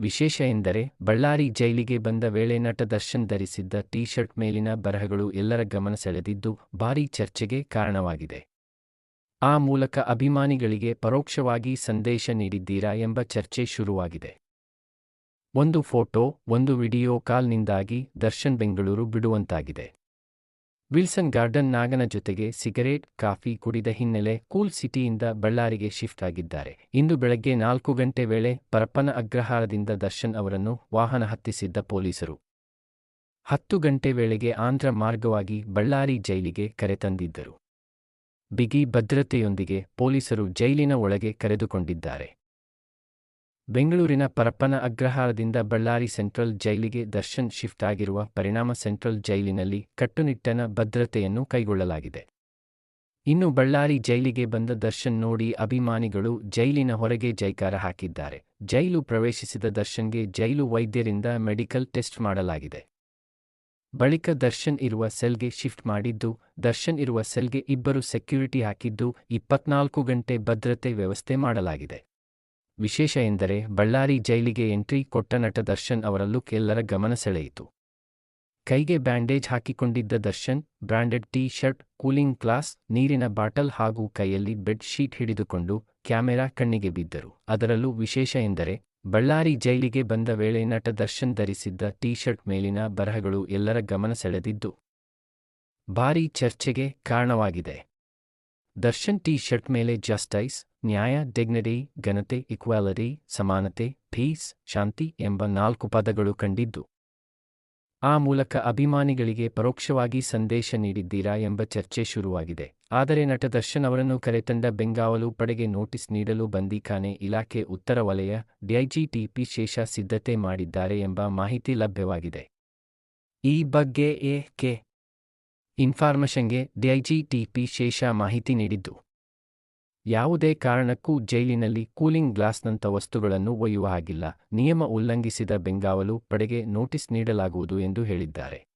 ವಿಶೇಷ ಎಂದರೆ ಬಳ್ಳಾರಿ ಜೈಲಿಗೆ ಬಂದ ವೇಳೆ ನಟ ದರ್ಶನ್ ಧರಿಸಿದ್ದ ಟೀ ಶರ್ಟ್ ಮೇಲಿನ ಬರಹಗಳು ಎಲ್ಲರ ಗಮನ ಸೆಳೆದಿದ್ದು ಭಾರೀ ಚರ್ಚೆಗೆ ಕಾರಣವಾಗಿದೆ. ಆ ಮೂಲಕ ಅಭಿಮಾನಿಗಳಿಗೆ ಪರೋಕ್ಷವಾಗಿ ಸಂದೇಶ ನೀಡಿದ್ದೀರಾ ಎಂಬ ಚರ್ಚೆ ಶುರುವಾಗಿದೆ. ಒಂದು ಫೋಟೋ, ಒಂದು ವಿಡಿಯೋ ಕಾಲ್ನಿಂದಾಗಿ ದರ್ಶನ್ ಬೆಂಗಳೂರು ಬಿಡುವಂತಾಗಿದೆ. ವಿಲ್ಸನ್ ಗಾರ್ಡನ್ ನಾಗನ ಜೊತೆಗೆ ಸಿಗರೇಟ್, ಕಾಫಿ ಕುಡಿದ ಹಿನ್ನೆಲೆ ಕೂಲ್ ಸಿಟಿಯಿಂದ ಬಳ್ಳಾರಿಗೆ ಶಿಫ್ಟ್ ಆಗಿದ್ದಾರೆ. ಇಂದು ಬೆಳಗ್ಗೆ ನಾಲ್ಕು ಗಂಟೆ ವೇಳೆ ಪರಪ್ಪನ ಅಗ್ರಹಾರದಿಂದ ದರ್ಶನ್ ಅವರನ್ನು ವಾಹನ ಹತ್ತಿಸಿದ್ದ ಪೊಲೀಸರು. ಹತ್ತು ಗಂಟೆ ವೇಳೆಗೆ ಆಂಧ್ರ ಮಾರ್ಗವಾಗಿ ಬಳ್ಳಾರಿ ಜೈಲಿಗೆ ಕರೆತಂದಿದ್ದರು ಬಿಗಿ ಭದ್ರತೆಯೊಂದಿಗೆ ಪೊಲೀಸರು ಜೈಲಿನ ಒಳಗೆ ಕರೆದುಕೊಂಡಿದ್ದಾರೆ. ಬೆಂಗಳೂರಿನ ಪರಪ್ಪನ ಅಗ್ರಹಾರದಿಂದ ಬಳ್ಳಾರಿ ಸೆಂಟ್ರಲ್ ಜೈಲಿಗೆ ದರ್ಶನ್ ಶಿಫ್ಟ್ ಆಗಿರುವ ಪರಿಣಾಮ ಸೆಂಟ್ರಲ್ ಜೈಲಿನಲ್ಲಿ ಕಟ್ಟುನಿಟ್ಟನ ಭದ್ರತೆಯನ್ನು ಕೈಗೊಳ್ಳಲಾಗಿದೆ. ಇನ್ನು ಬಳ್ಳಾರಿ ಜೈಲಿಗೆ ಬಂದ ದರ್ಶನ್ ನೋಡಿ ಅಭಿಮಾನಿಗಳು ಜೈಲಿನ ಹೊರಗೆ ಜೈಕಾರ ಹಾಕಿದ್ದಾರೆ. ಜೈಲು ಪ್ರವೇಶಿಸಿದ ದರ್ಶನ್ಗೆ ಜೈಲು ವೈದ್ಯರಿಂದ ಮೆಡಿಕಲ್ ಟೆಸ್ಟ್ ಮಾಡಲಾಗಿದೆ. ಬಳಿಕ ದರ್ಶನ್ ಇರುವ ಸೆಲ್ಗೆ ಶಿಫ್ಟ್ ಮಾಡಿದ್ದು, ದರ್ಶನ್ ಇರುವ ಸೆಲ್ಗೆ ಇಬ್ಬರು ಸೆಕ್ಯೂರಿಟಿ ಹಾಕಿದ್ದು, ಇಪ್ಪತ್ನಾಲ್ಕು ಗಂಟೆ ಭದ್ರತೆ ವ್ಯವಸ್ಥೆ ಮಾಡಲಾಗಿದೆ. ವಿಶೇಷ ಎಂದರೆ ಬಳ್ಳಾರಿ ಜೈಲಿಗೆ ಎಂಟ್ರಿ ಕೊಟ್ಟ ನಟ ದರ್ಶನ್ ಅವರಲ್ಲೂ ಎಲ್ಲರ ಗಮನ ಸೆಳೆಯಿತು. ಕೈಗೆ bandage ಹಾಕಿಕೊಂಡಿದ್ದ Darshan, branded T shirt cooling glass, ನೀರಿನ ಬಾಟಲ್ ಹಾಗೂ ಕೈಯಲ್ಲಿ ಬೆಡ್ ಶೀಟ್ ಹಿಡಿದುಕೊಂಡು ಕ್ಯಾಮೆರಾ ಕಣ್ಣಿಗೆ ಬಿದ್ದರು. ಅದರಲ್ಲೂ ವಿಶೇಷ ಎಂದರೆ ಬಳ್ಳಾರಿ ಜೈಲಿಗೆ ಬಂದ ವೇಳೆ ನಟ ದರ್ಶನ್ ಧರಿಸಿದ್ದ ಟೀ ಶರ್ಟ್ ಮೇಲಿನ ಬರಹಗಳು ಎಲ್ಲರ ಗಮನ ಸೆಳೆದಿದ್ದು ಭಾರೀ ಚರ್ಚೆಗೆ ಕಾರಣವಾಗಿದೆ. ದರ್ಶನ್ ಟೀ ಶರ್ಟ್ ಮೇಲೆ ಜಸ್ಟೈಸ್ ನ್ಯಾಯ ಡಿಗ್ನಿಟಿ ಘನತೆ ಇಕ್ವಾಲಿಟಿ ಸಮಾನತೆ ಪೀಸ್ ಶಾಂತಿ ಎಂಬ ನಾಲ್ಕು ಪದಗಳು ಕಂಡಿದ್ದು. ಆ ಮೂಲಕ ಅಭಿಮಾನಿಗಳಿಗೆ ಪರೋಕ್ಷವಾಗಿ ಸಂದೇಶ ನೀಡಿದ್ದೀರಾ ಎಂಬ ಚರ್ಚೆ ಶುರುವಾಗಿದೆ. ಆದರೆ ನಟ ದರ್ಶನ್ ಅವರನ್ನು ಕರೆತಂದ ಬೆಂಗಾವಲು ಪಡೆಗೆ ನೋಟಿಸ್ ನೀಡಲು ಬಂದೀಖಾನೆ ಇಲಾಖೆ ಉತ್ತರ ವಲಯ ಡಿಐಜಿಟಿಪಿ ಶೇಷ ಸಿದ್ಧತೆ ಮಾಡಿದ್ದಾರೆ ಎಂಬ ಮಾಹಿತಿ ಲಭ್ಯವಾಗಿದೆ. ಈ ಬಗ್ಗೆ ಎ ಕೆ ಇನ್ಫಾರ್ಮೇಷನ್ಗೆ ಡಿಐಜಿಟಿಪಿ ಶೇಷ ಮಾಹಿತಿ ನೀಡಿದ್ದು. ಯಾವುದೇ ಕಾರಣಕ್ಕೂ ಜೈಲಿನಲ್ಲಿ ಕೂಲಿಂಗ್ ಗ್ಲಾಸ್ನಂಥ ವಸ್ತುಗಳನ್ನು ಒಯ್ಯುವ ಹಾಗಿಲ್ಲ. ನಿಯಮ ಉಲ್ಲಂಘಿಸಿದ ಬೆಂಗಾವಲು ಪಡೆಗೆ ನೋಟಿಸ್ ನೀಡಲಾಗುವುದು ಎಂದು ಹೇಳಿದ್ದಾರೆ.